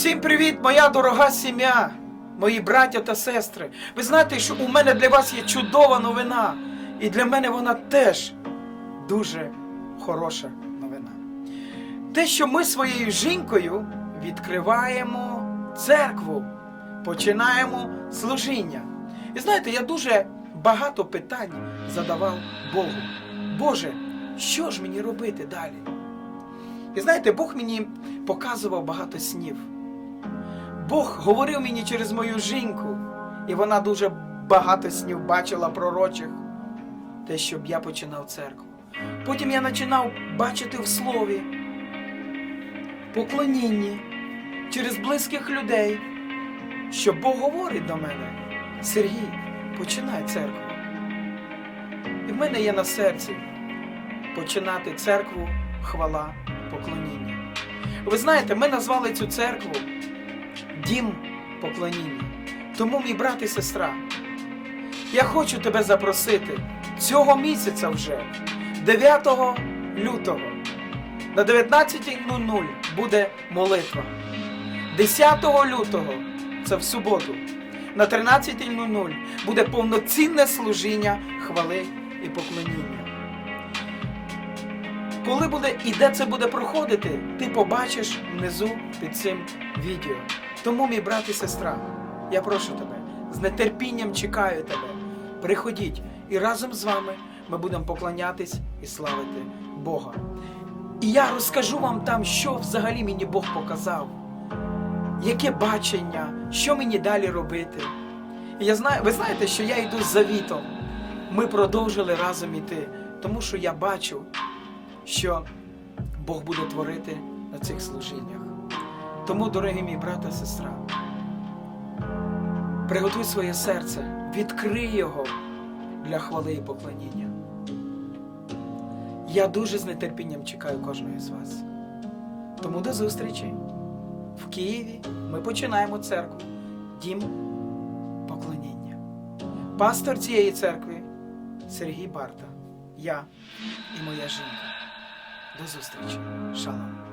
Всім привіт, моя дорога сім'я, мої браття та сестри. Ви знаєте, що у мене для вас є чудова новина. І для мене вона теж дуже хороша новина. Те, що ми своєю жінкою відкриваємо церкву, починаємо служіння. І знаєте, я дуже багато питань задавав Богу. Боже, що ж мені робити далі? І знаєте, Бог мені показував багато снів. Бог говорив мені через мою жінку, і вона дуже багато снів бачила пророчих, те, щоб я починав церкву. Потім я починав бачити в слові, поклонінні через близьких людей, що Бог говорить до мене, Сергій, починай церкву. І в мене є на серці починати церкву, хвала, поклоніння. Ви знаєте, ми назвали цю церкву Дім поклоніння. Тому, мій брат і сестра, я хочу тебе запросити цього місяця вже, 9 лютого, на 19.00 буде молитва. 10 лютого, це в суботу, на 13.00 буде повноцінне служіння хвали і поклоніння. Коли буде і де це буде проходити, ти побачиш внизу під цим відео. Тому, мій брат і сестра, я прошу тебе, з нетерпінням чекаю тебе. Приходіть і разом з вами ми будемо поклонятись і славити Бога. І я розкажу вам там, що взагалі мені Бог показав, яке бачення, що мені далі робити. І я знаю, ви знаєте, що я йду з завітом. Ми продовжили разом іти, тому що я бачу, що Бог буде творити на цих служіннях. Тому, дорогі мій брат та сестра, приготуй своє серце, відкрий його для хвали і поклоніння. Я дуже з нетерпінням чекаю кожного з вас. Тому до зустрічі. В Києві ми починаємо церкву Дім поклоніння. Пастор цієї церкви Сергій Барта, я і моя жінка. До зустрічі. Шалом.